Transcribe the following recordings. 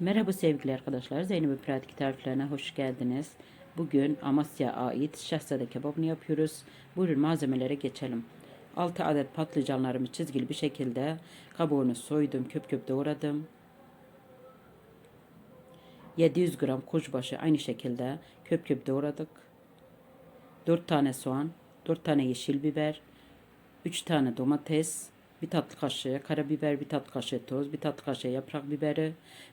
Merhaba sevgili arkadaşlar. Zeynep Pratik tariflerine hoş geldiniz. Bugün Amasya ait şehzade kebabını yapıyoruz. Buyurun malzemelere geçelim. 6 adet patlıcanlarımı çizgili bir şekilde kabuğunu soydum, köp köp doğradım. 700 gram kuşbaşı aynı şekilde köp köp doğradık. 4 tane soğan, 4 tane yeşil biber, 3 tane domates, bir tatlı kaşığı karabiber, bir tatlı kaşığı toz, bir tatlı kaşığı yaprak biberi,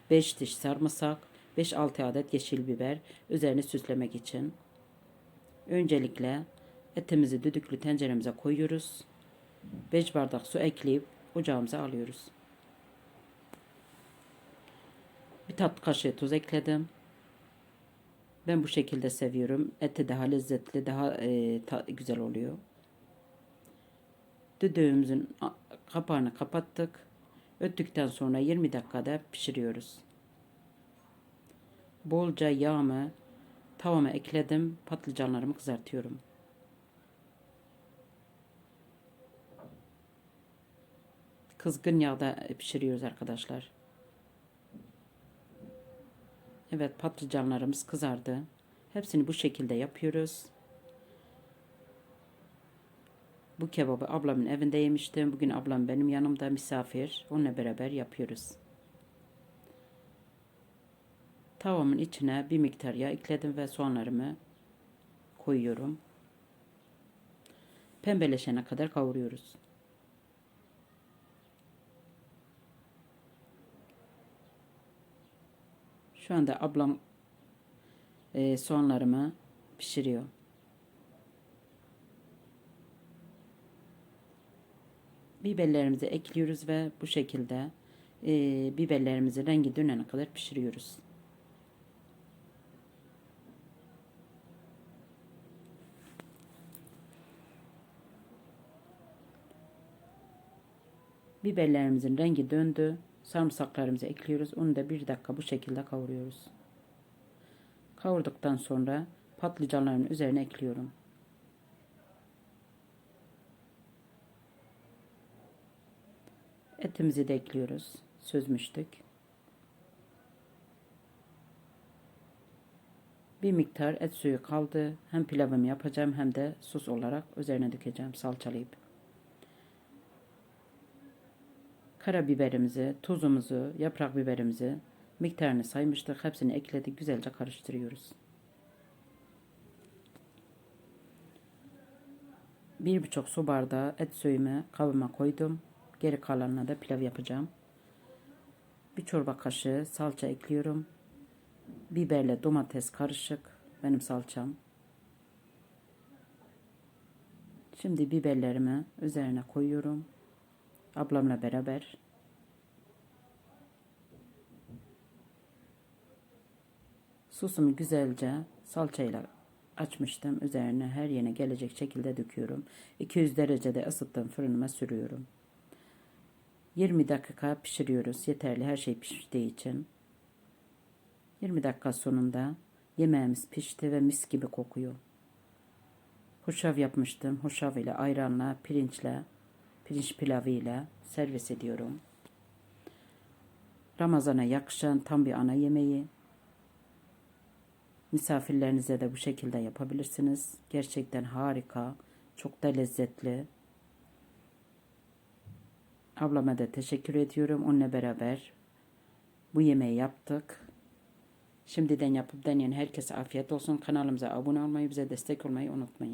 5 diş sarımsak, 5-6 adet yeşil biber üzerine süslemek için. Öncelikle etimizi düdüklü tenceremize koyuyoruz. 5 bardak su ekleyip ocağımıza alıyoruz. Bir tatlı kaşığı tuz ekledim. Ben bu şekilde seviyorum. Eti daha lezzetli, daha e, ta- güzel oluyor. Düdüğümüzün kapağını kapattık. Öttükten sonra 20 dakikada pişiriyoruz. Bolca yağımı tavama ekledim. Patlıcanlarımı kızartıyorum. Kızgın yağda pişiriyoruz arkadaşlar. Evet patlıcanlarımız kızardı. Hepsini bu şekilde yapıyoruz. Bu kebabı ablamın evinde yemiştim. Bugün ablam benim yanımda misafir. Onunla beraber yapıyoruz. Tavamın içine bir miktar yağ ekledim ve soğanlarımı koyuyorum. Pembeleşene kadar kavuruyoruz. Şu anda ablam e, soğanlarımı pişiriyor. Biberlerimizi ekliyoruz ve bu şekilde e, biberlerimizin rengi dönene kadar pişiriyoruz. Biberlerimizin rengi döndü. Sarımsaklarımızı ekliyoruz. Onu da bir dakika bu şekilde kavuruyoruz. Kavurduktan sonra patlıcanların üzerine ekliyorum. Etimizi de ekliyoruz. Süzmüştük. Bir miktar et suyu kaldı. Hem pilavımı yapacağım hem de sos olarak üzerine dökeceğim salçalayıp. Karabiberimizi, tuzumuzu, yaprak biberimizi miktarını saymıştık. Hepsini ekledik. Güzelce karıştırıyoruz. Bir buçuk su bardağı et suyumu kabıma koydum. Geri kalanına da pilav yapacağım. Bir çorba kaşığı salça ekliyorum. Biberle domates karışık. Benim salçam. Şimdi biberlerimi üzerine koyuyorum. Ablamla beraber. Sosumu güzelce salçayla açmıştım. Üzerine her yerine gelecek şekilde döküyorum. 200 derecede ısıttığım fırınıma sürüyorum. 20 dakika pişiriyoruz. Yeterli her şey piştiği için. 20 dakika sonunda yemeğimiz pişti ve mis gibi kokuyor. Hoşav yapmıştım. Hoşav ile ayranla, pirinçle, pirinç pilavı ile servis ediyorum. Ramazana yakışan tam bir ana yemeği. Misafirlerinize de bu şekilde yapabilirsiniz. Gerçekten harika, çok da lezzetli. Ablama da teşekkür ediyorum. Onunla beraber bu yemeği yaptık. Şimdiden yapıp deneyen herkese afiyet olsun. Kanalımıza abone olmayı, bize destek olmayı unutmayın.